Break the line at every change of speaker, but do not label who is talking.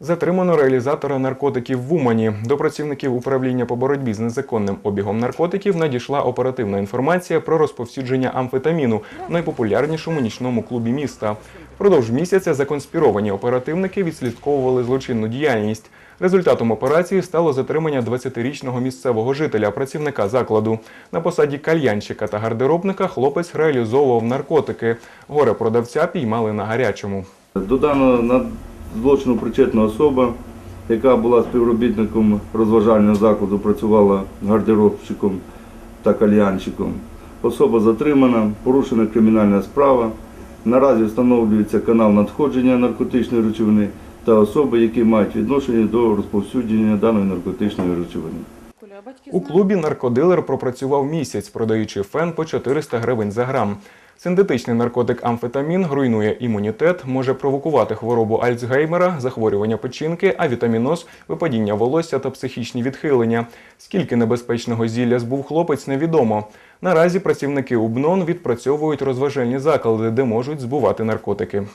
Затримано реалізатора наркотиків в Умані. До працівників управління по боротьбі з незаконним обігом наркотиків надійшла оперативна інформація про розповсюдження амфетаміну в найпопулярнішому нічному клубі міста. Впродовж місяця законспіровані оперативники відслідковували злочинну діяльність. Результатом операції стало затримання 20-річного місцевого жителя, працівника закладу. На посаді кальянщика та гардеробника хлопець реалізовував наркотики. Горе продавця піймали на гарячому.
До даного злочину причетна особа, яка була співробітником розважального закладу, працювала гардеробщиком та кальянщиком. Особа затримана, порушена кримінальна справа. Наразі встановлюється канал надходження наркотичної речовини та особи, які мають відношення до розповсюдження даної наркотичної речовини.
У клубі наркодилер пропрацював місяць, продаючи фен по 400 гривень за грам. Синтетичний наркотик амфетамін руйнує імунітет, може провокувати хворобу Альцгеймера, захворювання печінки, авітаміноз, випадіння волосся та психічні відхилення. Скільки небезпечного зілля збув хлопець, невідомо. Наразі працівники УБНОН відпрацьовують розважальні заклади, де можуть збувати наркотики.